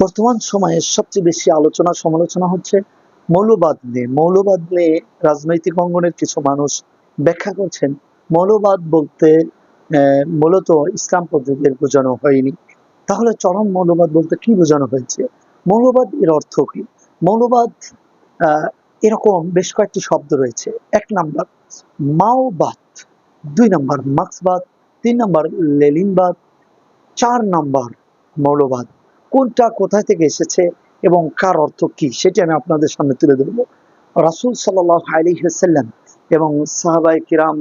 বর্তমান সময়ে সবচেয়ে বেশি আলোচনা সমালোচনা হচ্ছে মৌলবাদ নিয়ে। মৌলবাদ নিয়ে রাজনৈতিক অঙ্গনের কিছু মানুষ ব্যাখ্যা করছেন। মৌলবাদ বলতে মূলত ইসলাম পদ্ধতির বোঝানো হয়নি। তাহলে চরম মৌলবাদ বলতে কি বোঝানো হয়েছে? মৌলবাদ এর অর্থ কি? মৌলবাদ এরকম বেশ কয়েকটি শব্দ রয়েছে। এক নাম্বার, মাওবাদ। দুই নাম্বার, মার্ক্সবাদ। তিন নাম্বার লেলিনবাদ চার নাম্বার, মৌলবাদ। কোনটা কোথায় থেকে এসেছে এবং কার অর্থ কি, সেটি আমি আপনাদের সামনে তুলে ধরব। রাসুল সাল্লাল্লাহু আলাইহি ওয়াসাল্লাম এবং সাহাবায়ে কিরাম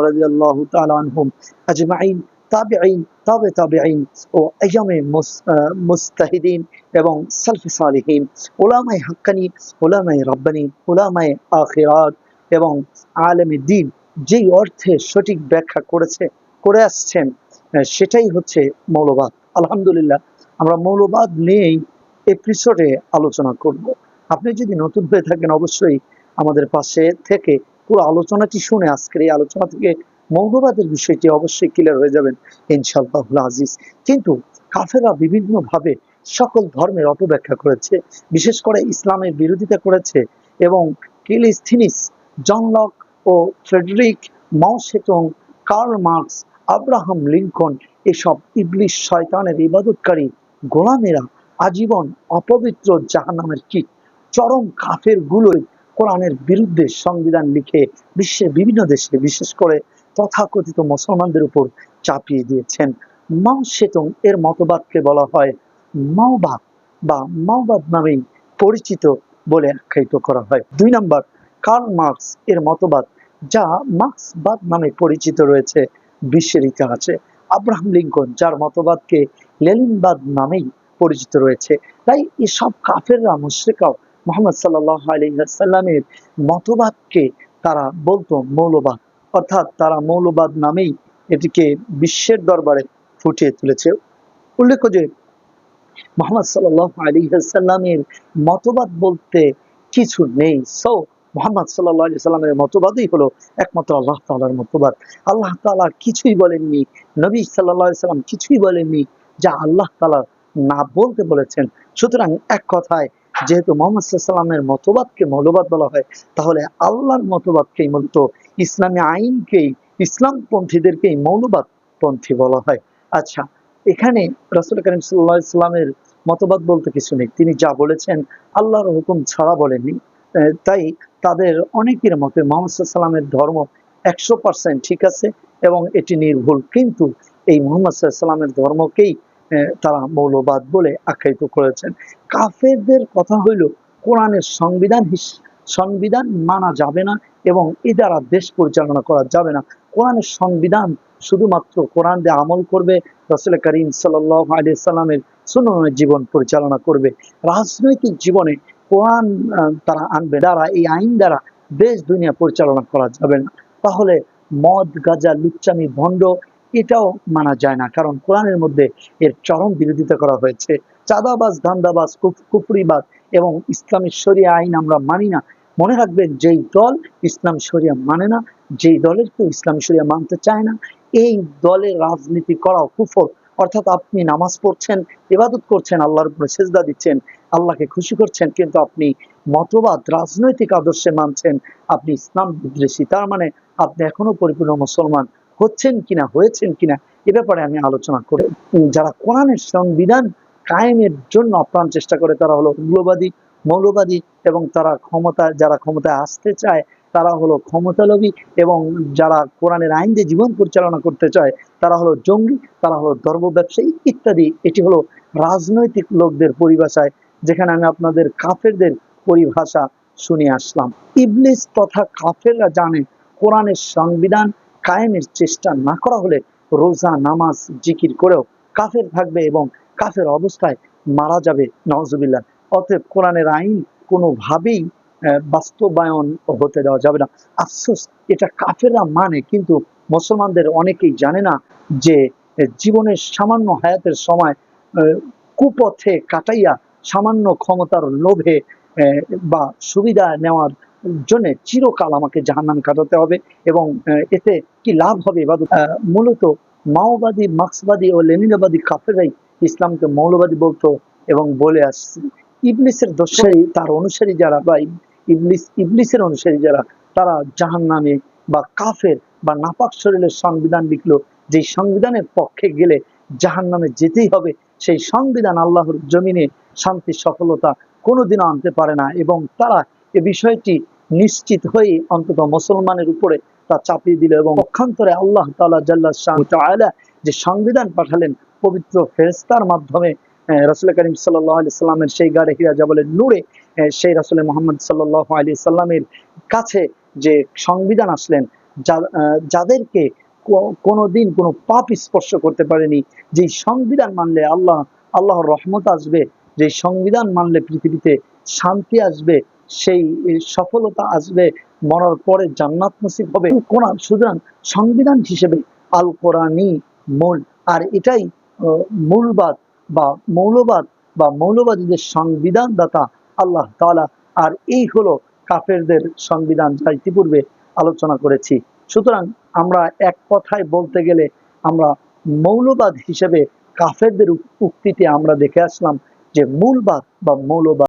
আনহুম আজমাইন, তাবিঈন, তাবে তাবিঈন ও মুস্তাহিদিন এবং সালফে সালিহিন হাক্কানি ওলামায়ে রাব্বানি ওলামায়ে আখিরাত এবং আলেমে দিন যেই অর্থে সঠিক ব্যাখ্যা করেছে, করে আসছেন সেটাই হচ্ছে মৌলবাদ। আলহামদুলিল্লাহ আমরা মৌলবাদ নিয়েই এপিসোডে আলোচনা করব। আপনি যদি নতুন হয়ে থাকেন, অবশ্যই আমাদের পাশে থেকে পুরো আলোচনাটি শুনে আজকের এই আলোচনা থেকে মৌলবাদের বিষয়টি অবশ্যই ক্লিয়ার হয়ে যাবেন ইনশাআল্লাহ আজিজ। কিন্তু কাফেরা বিভিন্নভাবে সকল ধর্মের অপব্যাখ্যা করেছে, বিশেষ করে ইসলামের বিরোধিতা করেছে এবং কিলিস্থিনিস জন লক ও Frederick Mao Tse tung Karl Marx, Abraham Lincoln এসব ইবলিশ শয়তানের ইবাদতকারী গোলামেরা আজীবন অপবিত্র জাহান্নামের কীট, চরম কাফের গুলোই কোরআনের বিরুদ্ধে সংবিধান লিখে বিশ্বের বিভিন্ন দেশে বিশেষ করে তথাকথিত মুসলমানদের উপর চাপিয়ে দিয়েছেন। মাও সেতং এর মতবাদকে বলা হয় মাওবাদ বা মাওবাদ নামেই পরিচিত বলে আখ্যায়িত করা হয়। দুই নম্বর, কার্ল মার্কস এর মতবাদ, যা মার্ক্সবাদ নামে পরিচিত রয়েছে, বিশ্বের ইতিহাসে। আব্রাহাম লিঙ্কন, যার মতবাদকে লেলিনবাদ নামেই পরিচিত রয়েছে। তাই এসব কাফেররা মুশ্রিকাও মোহাম্মদ সাল্লাহ আলহিহাসাল্লামের মতবাদকে তারা বলতো মৌলবাদ। অর্থাৎ তারা মৌলবাদ নামেই এটিকে বিশ্বের দরবারে ফুটিয়ে তুলেছে। উল্লেখ্য যে, মোহাম্মদ সাল্লাহ আলহিহাসাল্লামের মতবাদ বলতে কিছু নেই। সো মোহাম্মদ সাল্লাহ সাল্লামের মতবাদই হলো একমাত্র আল্লাহ তালার মতবাদ। আল্লাহ তালা কিছুই বলেননি, নবী সাল্লাহ সাল্লাম কিছুই বলেননি যা আল্লাহ তালা না বলতে বলেছেন। সুতরাং এক কথায়, যেহেতু মোহাম্মদ সাল্লামের মতবাদকে মৌলবাদ বলা হয়, তাহলে আল্লাহর মতবাদকেই মূলত ইসলামী আইনকেই ইসলাম পন্থীদেরকেই মৌলবাদ পন্থী বলা হয়। আচ্ছা এখানে রাসুল করিম সাল্লাহ ইসলামের মতবাদ বলতে কিছু নেই। তিনি যা বলেছেন আল্লাহর হুকুম ছাড়া বলেননি। তাই তাদের অনেকের মতে মোহাম্মদ সাল্লামের ধর্ম একশো পার্সেন্ট ঠিক আছে এবং এটি নির্ভুল। কিন্তু এই মোহাম্মদ সাল্লামের ধর্মকেই তারা মৌলবাদ বলে আখ্যায়িত করেছেন। কাফেরদের কথা হইল, কোরআনের সংবিধান সংবিধান মানা যাবে না এবং এ দ্বারা দেশ পরিচালনা করা যাবে না। কোরআনের সংবিধান শুধুমাত্র কোরআন দিয়ে আমল করবে, রসুল করিম সাল্লাহ আলি সাল্লামের সুন্নমের জীবন পরিচালনা করবে। রাজনৈতিক জীবনে কোরআন তারা আনবে, দ্বারা, এই আইন দ্বারা দেশ, দুনিয়া পরিচালনা করা যাবে না। তাহলে মদ, গাজা, লুচ্চামি, ভণ্ড, এটাও মানা যায় না। কারণ কোরআনের মধ্যে এর চরম বিরোধিতা করা হয়েছে। চাঁদাবাজ, ধান্দাবাজ, কুফ- কুফরিবাদ এবং ইসলামী শরিয়া আইন আমরা মানি না। মনে রাখবেন, যেই দল ইসলাম শরিয়া মানে না, যেই দলের কেউ ইসলাম শরিয়া মানতে চায় না, এই দলের রাজনীতি করাও কুফর। অর্থাৎ আপনি নামাজ পড়ছেন, ইবাদত করছেন, আল্লাহর উপরে সেজদা দিচ্ছেন, আল্লাহকে খুশি করছেন, কিন্তু আপনি মতবাদ, রাজনৈতিক আদর্শে মানছেন, আপনি ইসলাম বিদ্বেষী, তার মানে আপনি এখনও পরিপূর্ণ মুসলমান হচ্ছেন কিনা, হয়েছেন কিনা, এ ব্যাপারে আমি আলোচনা করে। যারা কোরআনের সংবিধান কায়েমের জন্য আপ্রাণ চেষ্টা করে, তারা হলো উগ্রবাদী, মৌলবাদী এবং তারা ক্ষমতায়, যারা ক্ষমতায় আসতে চায় তারা হলো ক্ষমতালোভী এবং যারা কোরআনের আইন দিয়ে জীবন পরিচালনা করতে চায়, তারা হলো জঙ্গি, তারা হলো ধর্ম ব্যবসায়ী ইত্যাদি। এটি হলো রাজনৈতিক লোকদের পরিভাষায়, যেখানে আমি আপনাদের কাফেরদের পরিভাষা শুনে আসলাম। ইবলিস তথা কাফেররা জানে কোরআনের সংবিধান কায়েমের চেষ্টা না করা হলে রোজা, নামাজ, জিকির করেও কাফের থাকবে এবং কাফের অবস্থায় মারা যাবে, নওয়াজুবিল্লাহ। অতএব কোরআনের আইন কোনোভাবেই বাস্তবায়ন হতে দেওয়া যাবে না। আফসোস, এটা কাফেররা মানে কিন্তু মুসলমানদের অনেকেই জানে না যে জীবনের সামান্য হায়াতের সময় কুপথে কাটাইয়া সামান্য ক্ষমতার লোভে বা সুবিধা নেওয়ার জন্য চিরকাল আমাকে জাহান্নাম কাটাতে হবে এবং এতে কি লাভ হবে বা মূলত মাওবাদী, মার্ক্সবাদী ও লেনিনবাদী কাফেরাই ইসলামকে মৌলবাদী বলতো এবং বলে আসছে। ইবলিসের দোষেই তার অনুসারী যারা বা ইবলিস, ইবলিসের অনুসারী যারা, তারা জাহান নামে বা কাফের বা নাপাক শরীরের সংবিধান লিখলো যে সংবিধানের পক্ষে গেলে জাহান নামে যেতেই হবে, সেই সংবিধান আল্লাহর জমিনে শান্তি, সফলতা কোনোদিনও আনতে পারে না এবং তারা এ বিষয়টি নিশ্চিত হয়ে অন্তত মুসলমানের উপরে তা চাপিয়ে দিল এবং পক্ষান্তরে আল্লাহ তালা জাল্লা শাহ যে সংবিধান পাঠালেন পবিত্র ফেরেস্তার মাধ্যমে রসুল করিম সাল্লাহ আলি সাল্লামের সেই গাড়ে হিরা জাবলের নূরে সেই রসুল মোহাম্মদ সাল্লাহ আলি সাল্লামের কাছে যে সংবিধান আসলেন যাদেরকে কোনোদিন কোনো পাপ স্পর্শ করতে পারেনি যে সংবিধান মানলে আল্লাহ, আল্লাহর রহমত আসবে যে সংবিধান মানলে পৃথিবীতে শান্তি আসবে, সেই সফলতা আসবে, মরার পরে জান্নাত নসিব হবে। কোরআন সুতরাং সংবিধান হিসেবে আল কোরআনই মূল। আর এটাই মূলবাদ বা মৌলবাদ বা মৌলবাদীদের সংবিধান দাতা আল্লাহ তালা আর এই হলো কাফেরদের সংবিধান যা ইতিপূর্বে আলোচনা করেছি। সুতরাং আমরা এক কথায় বলতে গেলে আমরা মৌলবাদ হিসেবে কাফেরদের উক- উক্তিতে আমরা দেখে আসলাম যে মূলবাদ বা মৌলবাদ